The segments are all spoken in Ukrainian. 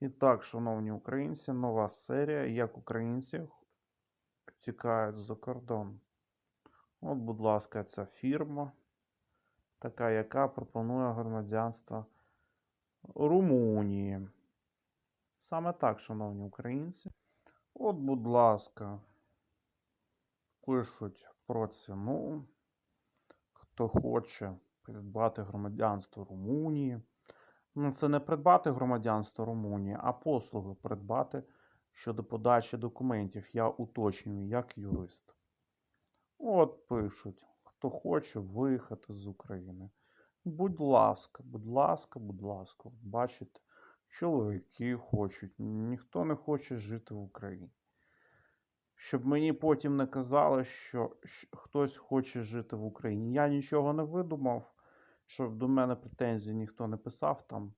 І так, шановні українці, нова серія, як українці тікають за кордон. От, будь ласка, ця фірма, така, яка пропонує громадянство Румунії. Саме так, шановні українці. От, будь ласка, пишуть про ціну. Хто хоче придбати громадянство Румунії. Ну, це не придбати громадянство Румунії, а послуги придбати щодо подачі документів. Я уточнюю, як юрист. От пишуть, хто хоче виїхати з України. Будь ласка, будь ласка, будь ласка, бачите, чоловіки хочуть, ніхто не хоче жити в Україні. Щоб мені потім не казали, що хтось хоче жити в Україні. Я нічого не видумав, щоб до мене претензій ніхто не писав там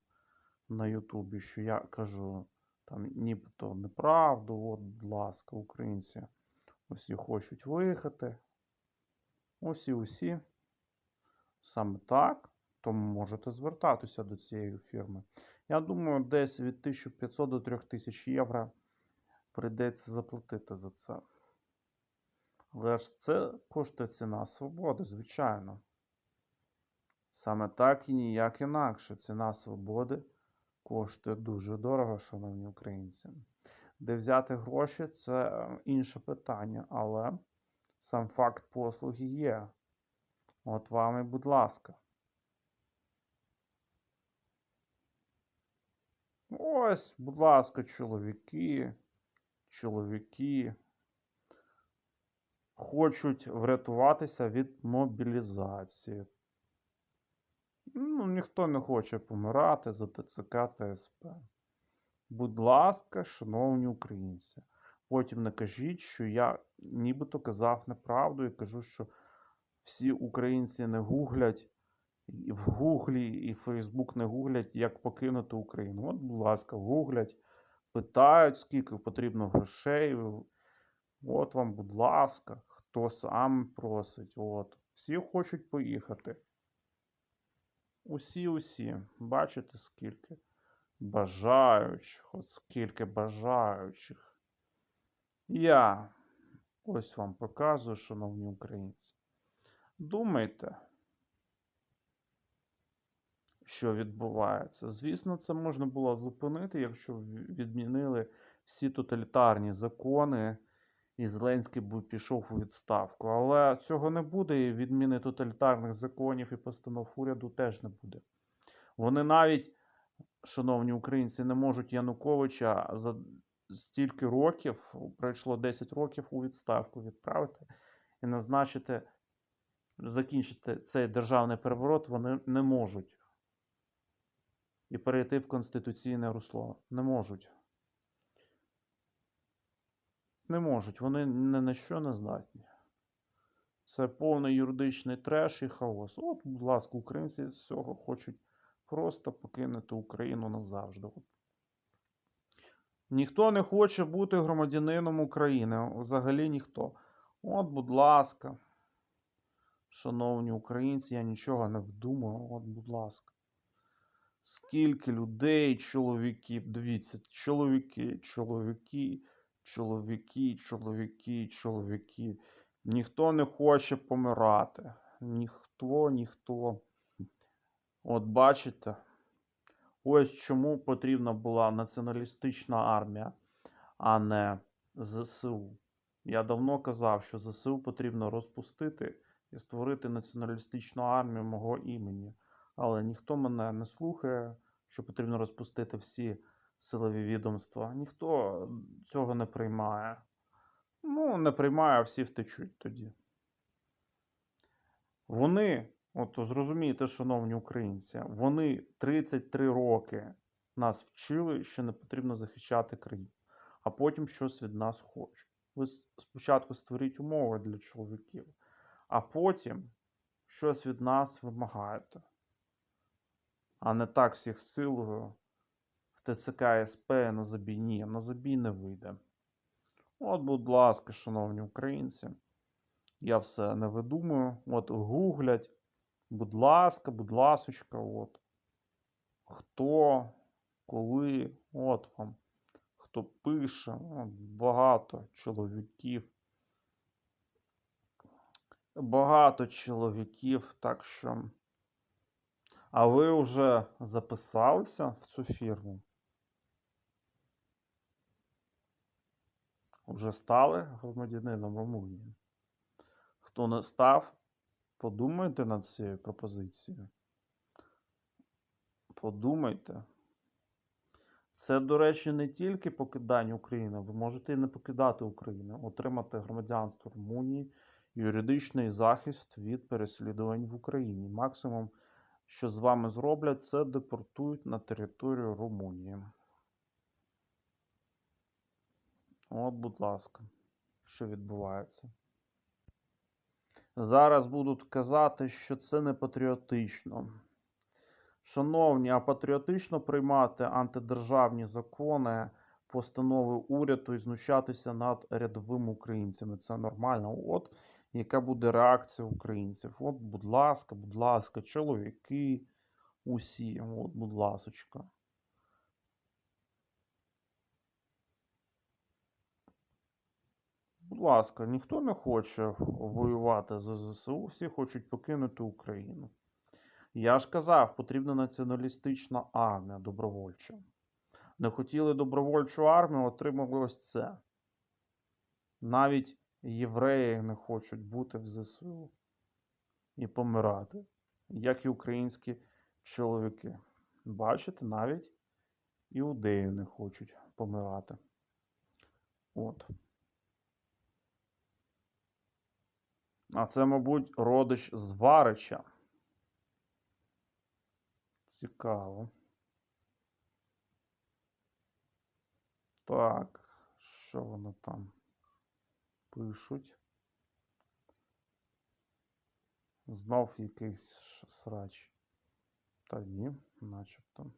на Ютубі, що я кажу там нібито неправду. От, будь ласка, українці усі хочуть виїхати. Усі, усі. Саме так, тому можете звертатися до цієї фірми. Я думаю, десь від 1500 до 3000 євро прийдеться заплатити за це. Але ж це коштує ціна свободи, звичайно. Саме так і ніяк інакше. Ціна свободи коштує дуже дорого, шановні українці. Де взяти гроші це е, інше питання, але сам факт послуги є. От вам і будь ласка. Ось, будь ласка, чоловіки, чоловіки хочуть врятуватися від мобілізації. Ну, ніхто не хоче помирати за ТЦК та СП. Будь ласка, шановні українці, потім не кажіть, що я нібито казав неправду і кажу, що всі українці не гуглять і в Гуглі, і Фейсбук не гуглять, як покинути Україну. От, будь ласка, гуглять, питають, скільки потрібно грошей. От вам, будь ласка, хто сам просить. От. Всі хочуть поїхати. Усі, усі. Бачите, скільки бажаючих, от скільки бажаючих. Я ось вам показую, шановні українці. Думайте, що відбувається. Звісно, це можна було зупинити, якщо відмінили всі тоталітарні закони, і Зеленський би пішов у відставку. Але цього не буде, і відміни тоталітарних законів і постанов уряду теж не буде. Вони навіть, шановні українці, не можуть Януковича за стільки років, пройшло 10 років у відставку відправити і назначити, закінчити цей державний переворот, вони не можуть. І перейти в конституційне русло. Не можуть. Не можуть. Вони ні на що не здатні. Це повний юридичний треш і хаос. От, будь ласка, українці з цього хочуть просто покинути Україну назавжди. Ніхто не хоче бути громадянином України. Взагалі ніхто. От, будь ласка. Шановні українці, я нічого не вдумав. От, будь ласка. Скільки людей, чоловіків, дивіться, чоловіки, чоловіки, чоловіки, чоловіки, чоловіки. Ніхто не хоче помирати. Ніхто, ніхто. От бачите, ось чому потрібна була націоналістична армія, а не ЗСУ. Я давно казав, що ЗСУ потрібно розпустити і створити націоналістичну армію мого імені. Але ніхто мене не слухає, що потрібно розпустити всі силові відомства. Ніхто цього не приймає. Ну, не приймає, а всі втечуть тоді. Вони, от зрозумійте, шановні українці, вони 33 роки нас вчили, що не потрібно захищати країну, а потім щось від нас хочуть. Ви спочатку створіть умови для чоловіків, а потім щось від нас вимагаєте. А не так всіх силою ТЦК СП на забій. Ні, на забій не вийде. От, будь ласка, шановні українці, я все не видумую. От гуглять. Будь ласка, будь ласочка, от. Хто, коли От вам. Хто пише, от багато чоловіків. Багато чоловіків, так що. А ви вже записалися в цю фірму? Вже стали громадянином Румунії? Хто не став, подумайте над цією пропозицією. Подумайте. Це, до речі, не тільки покидання України. Ви можете і не покидати Україну, отримати громадянство Румунії, юридичний захист від переслідувань в Україні. Максимум, що з вами зроблять, це депортують на територію Румунії. От, будь ласка, що відбувається. Зараз будуть казати, що це не патріотично. Шановні, а патріотично приймати антидержавні закони, постанови уряду і знущатися над рядовими українцями. Це нормально. От яка буде реакція українців. От, будь ласка, будь ласка, чоловіки усі, от, будь ласочка. Будь ласка, ніхто не хоче воювати за ЗСУ, всі хочуть покинути Україну. Я ж казав, потрібна націоналістична армія добровольча. Не хотіли добровольчу армію, отримали ось це. Навіть євреї не хочуть бути в ЗСУ і помирати, як і українські чоловіки. Бачите, навіть іудеї не хочуть помирати. От. А це, мабуть, родич Зварича. Цікаво. Так, що воно там пишуть? Знов якийсь срач. Та ні, начебто.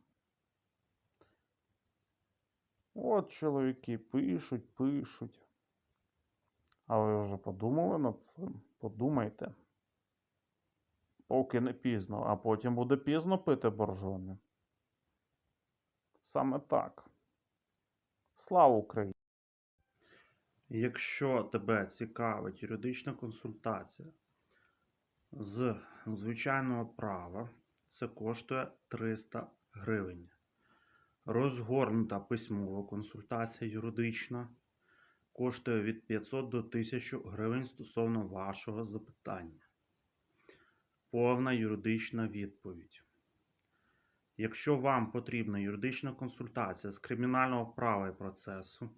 От чоловіки пишуть, пишуть. А ви вже подумали над цим? Подумайте. Поки не пізно, а потім буде пізно пити боржомі. Саме так. Слава Україні! Якщо тебе цікавить юридична консультація з звичайного права, це коштує 300 гривень. Розгорнута письмова консультація юридична коштує від 500 до 1000 гривень стосовно вашого запитання. Повна юридична відповідь. Якщо вам потрібна юридична консультація з кримінального права і процесу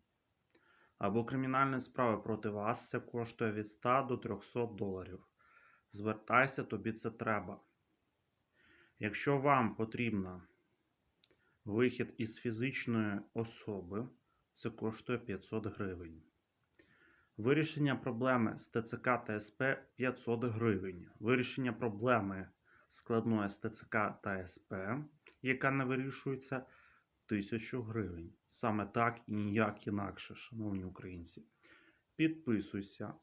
або кримінальної справи проти вас, це коштує від 100 до 300 доларів. Звертайся, тобі це треба. Якщо вам потрібна вихід із фізичної особи, це коштує 500 гривень. Вирішення проблеми з ТЦК та СП 500 гривень. Вирішення проблеми складної з ТЦК та СП, яка не вирішується, 1000 гривень. Саме так і ніяк інакше, шановні українці. Підписуйся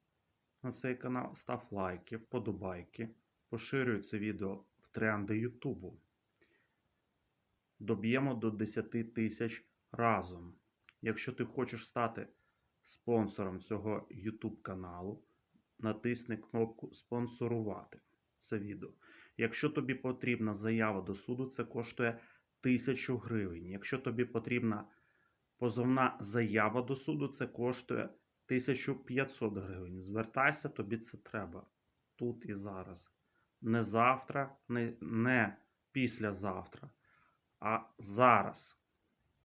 на цей канал, став лайки, вподобайки, поширюй це відео в тренди Ютубу. Доб'ємо до 10 тисяч разом. Якщо ти хочеш стати спонсором цього YouTube каналу, натисни кнопку спонсорувати це відео. Якщо тобі потрібна заява до суду, це коштує 1000 гривень. Якщо тобі потрібна позовна заява до суду, це коштує 1500 гривень. Звертайся, тобі це треба тут і зараз. Не завтра, не, не післязавтра, а зараз.